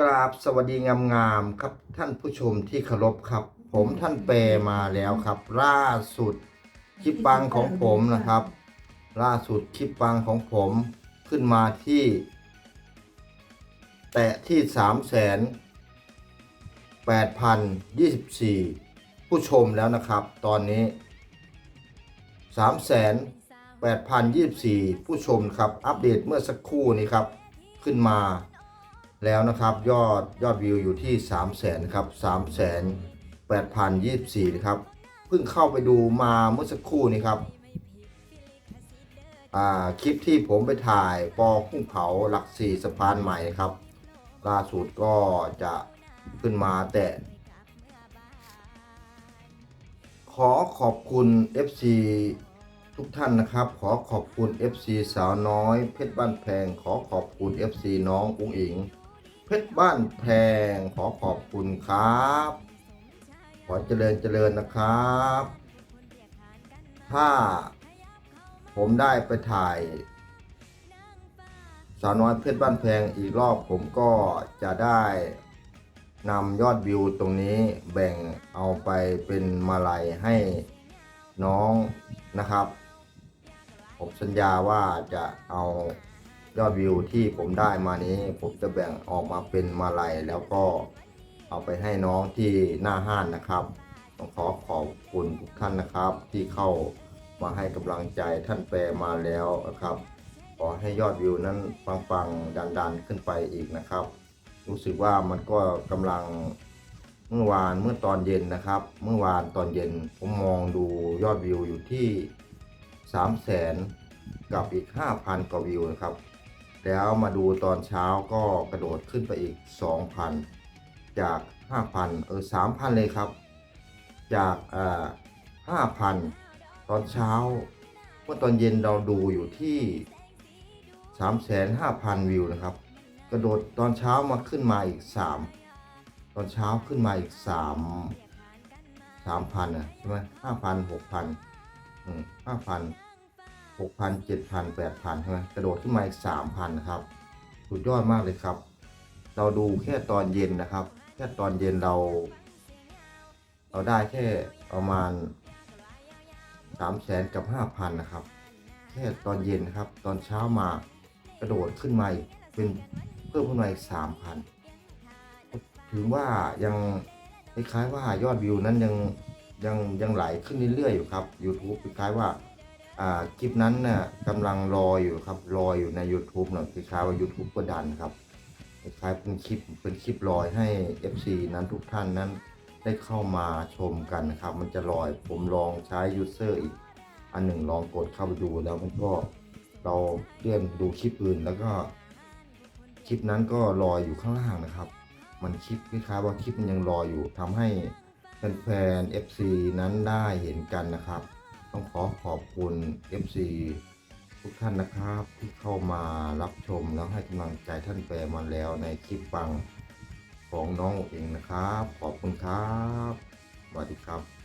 กราบสวัสดีงามๆครับท่านผู้ชมที่เคารพครับ ผมท่านเปมาแล้วครับ ล่าสุดคลิปปังของผมนะครับ ล่าสุดคลิปปังของผมขึ้นมาที่ แตะที่สามแสนแปดพันยี่สิบสี่ผู้ชมแล้วนะครับ ตอนนี้สามแสนแปดพันยี่สิบสี่ผู้ชมครับ อัปเดตเมื่อสักครู่นี้ครับ ขึ้นมา แล้วนะครับยอดยอดวิวอยู่ที่ 3 0 0แสนครับ3 8 0 0 24นะครับเพิ่งเข้าไปดูมาเมื่อสักครู่นี้ครับคลิปที่ผมไปถ่ายปอคุ้งเผาหลักสี่สะพานใหม่ครับ ล่าสุดก็จะขึ้นมาแต่ ขอขอบคุณ FC ทุกท่านนะครับ ขอขอบคุณ FC สาวน้อย เพชรบ้านแพง ขอขอบคุณ FC น้องอุ้งอิง ชรบ้านแพงขอขอบคุณครับ ขอเจริญเจริญนะครับ ถ้าผมได้ไปถ่ายสาวน้อยเพชรบ้านแพงอีกรอบผมก็จะได้นำยอดวิวตรงนี้แบ่งเอาไปเป็นมาลัยให้น้องนะครับ ผมสัญญาว่าจะเอา ยอดวิวที่ผมได้มานี้ ผมจะแบ่งออกมาเป็นมาลัยแล้วก็เอาไปให้น้องที่หน้าห้านนะครับต้องขอขอบคุณทุกท่านนะครับ ที่เข้ามาให้กำลังใจท่านแปรมาแล้วนะครับขอให้ยอดวิวนั้นปังๆดันๆขึ้นไปอีกนะครับ รู้สึกว่ามันก็กำลังเมื่อวานเมื่อตอนเย็นนะครับ เมื่อวานตอนเย็นผมมองดูยอดวิวอยู่ที่ 3 0 0แสนกับอีก 5,000 กว่าวิวนะครับ แล้วมาดูตอนเช้าก็กระโดดขึ้นไปอีก 2,000 จาก 5,000 เออ 3,000 เลยครับ จากอ่อ5,000 ตอนเช้าเมื่อตอนเย็นเราดูอยู่ที่ 3,500,000 วิวนะครับ กระโดดตอนเช้ามาขึ้นมาอีก 3 ตอนเช้าขึ้นมาอีก 3 3,000นะใช่ไหม5,000 6,000ห้าพัน หกพันเจ็ดพันแปดพันใช่ไหมกระโดดขึ้นมาอีกสามพันนะครับสุดยอดมากเลยครับ เราดูแค่ตอนเย็นนะครับ แค่ตอนเย็นเรา เราได้แค่ประมาณสามแสนกับห้าพันนะครับ แค่ตอนเย็นนะครับ ตอนเช้ามากระโดดขึ้นมาอีกเป็นเพิ่มขึ้นมาอีกสามพันถือว่ายังคล้ายๆว่ายอดวิวนั้นยังยังยังไหลขึ้นเรื่อยๆอยู่ครับ YouTube คล้ายๆว่าอ่า คลิปนั้นน่ะกำลังรออยู่ครับรออยู่ใน YouTube เนาะคล้ายๆว่า YouTube ก็ดันครับคล้ายเป็นคลิปเป็นคลิปลอยให้ FC นั้นทุกท่านนั้นได้เข้ามาชมกันนะครับ มันจะลอยผมลองใช้ user อีกอันหนึ่งลองกดเข้าไปดูแล้วมันก็เราเลื่อนดูคลิปอื่นแล้วก็ คลิปนั้นก็ลอยอยู่ข้างล่างนะครับ มันคลิปคล้ายๆว่าคลิปมันยังรอยอยู่ทำให้แฟนๆ FC นั้นได้เห็นกันนะครับ ต้องขอขอบคุณ FC ทุกท่านนะครับที่เข้ามารับชมแล้วให้กำลังใจท่านแปรมาแล้วในคลิปฟังของน้องเองนะครับ ขอบคุณครับสวัสดีครับ